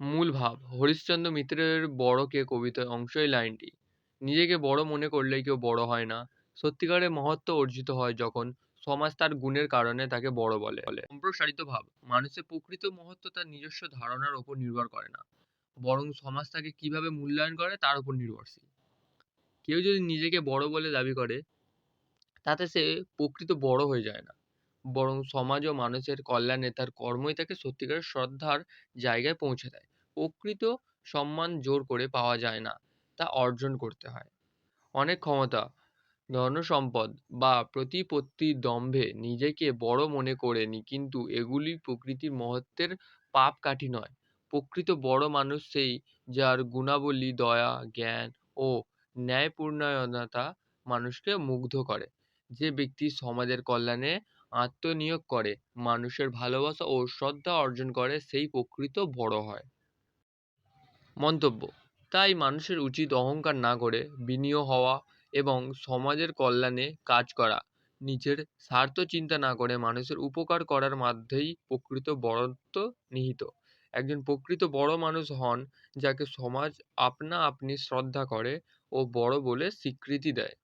মূল ভাব। হরিশ্চন্দ্র মিত্রের বড়কে কবিতায় অংশ এই লাইনটি। নিজেকে বড় মনে করলেই কেউ বড় হয় না। সত্যিকারের মহত্ব অর্জিত হয় যখন সমাজ তার গুণের কারণে তাকে বড় বলে। সম্প্রসারিত ভাব। মানুষের প্রকৃত মহত্ব তার নিজস্ব ধারণার ওপর নির্ভর করে না। বরং সমাজ তাকে কীভাবে মূল্যায়ন করে তার উপর নির্ভরশীল। কেউ যদি নিজেকে বড় বলে দাবি করে, তাতে সে প্রকৃত বড় হয়ে যায় না। বরং সমাজ ও মানুষের কল্যাণে তার কর্মই তাকে সত্যিকারের শ্রদ্ধার জায়গায় পৌঁছে দেয়। প্রকৃত সম্মান জোর করে পাওয়া যায় না, তা অর্জন করতে হয়। অনেক ক্ষমতা, ধনসম্পদ বা প্রতিপত্তির দম্ভে নিজেকে বড় মনে করে নি কিন্তু এগুলি প্রকৃতির মহত্বের পাপকাঠি নয়। প্রকৃত বড় মানুষ সেই যার গুণাবলী, দয়া, জ্ঞান ও ন্যায়পূর্ণতা মানুষকে মুগ্ধ করে। যে ব্যক্তি সমাজের কল্যাণে আত্মনিয়োগ করে, মানুষের ভালোবাসা ও শ্রদ্ধা অর্জন করে, সেই প্রকৃত বড় হয়। মন্তব্য। তাই মানুষের উচিত অহংকার না করে বিনীয় হওয়া এবং সমাজের কল্যাণে কাজ করা। নিজের স্বার্থ চিন্তা না করে মানুষের উপকার করার মধ্যেই প্রকৃত বড়ত্ব নিহিত। একজন প্রকৃত বড় মানুষ হন যাকে সমাজ আপনা আপনি শ্রদ্ধা করে ও বড় বলে স্বীকৃতি দেয়।